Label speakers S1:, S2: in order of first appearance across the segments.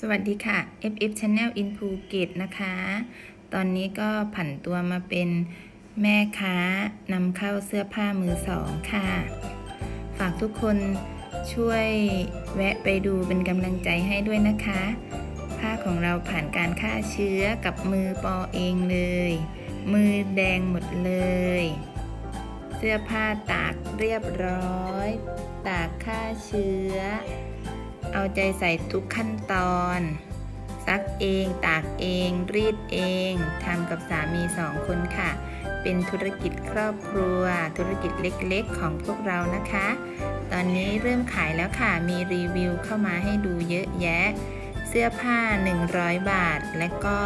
S1: สวัสดีค่ะ FF Channel in Phuket นะคะ ตอนนี้ก็ผันตัวมาเป็นแม่ค้านำเข้าเสื้อผ้ามือสองค่ะ ฝากทุกคนช่วยแวะไปดูเป็นกำลังใจให้ด้วยนะคะ ผ้าของเราผ่านการฆ่าเชื้อกับมือปอเองเลย มือแดงหมดเลย เสื้อผ้าตากเรียบร้อย ตากฆ่าเชื้อ เอาใจใส่ทุกขั้นตอน ซักเองตากเอง รีดเองทำกับสามีสองคนค่ะ เป็นธุรกิจครอบครัว ธุรกิจเล็กๆ ของพวกเรานะคะ ตอนนี้เริ่มขายแล้วค่ะ มีรีวิวเข้ามาให้ดูเยอะแยะ เสื้อผ้า 100 บาท และก็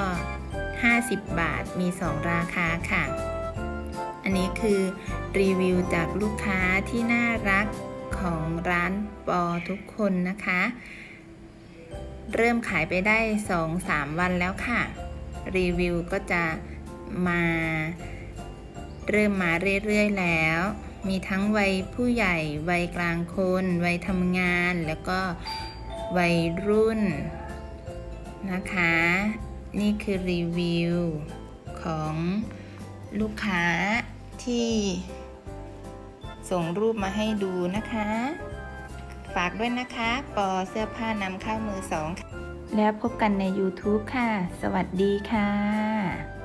S1: 50 บาท มี 2 ราคาค่ะ อันนี้คือรีวิวจากลูกค้าที่น่ารัก ของร้านปอทุกคนนะคะ เริ่มขายไปได้ 2-3 วันแล้วค่ะ รีวิวก็จะมาเริ่มมาเรื่อยๆแล้ว มีทั้งวัยผู้ใหญ่ วัยกลางคน วัยทำงาน แล้วก็วัยรุ่นนะคะ นี่คือรีวิวของลูกค้าที่ ส่งรูปมาให้ดูนะคะ ฝากด้วยนะคะ ปอเสื้อผ้านำเข้ามือสองแล้วพบกันใน YouTube ค่ะ สวัสดีค่ะ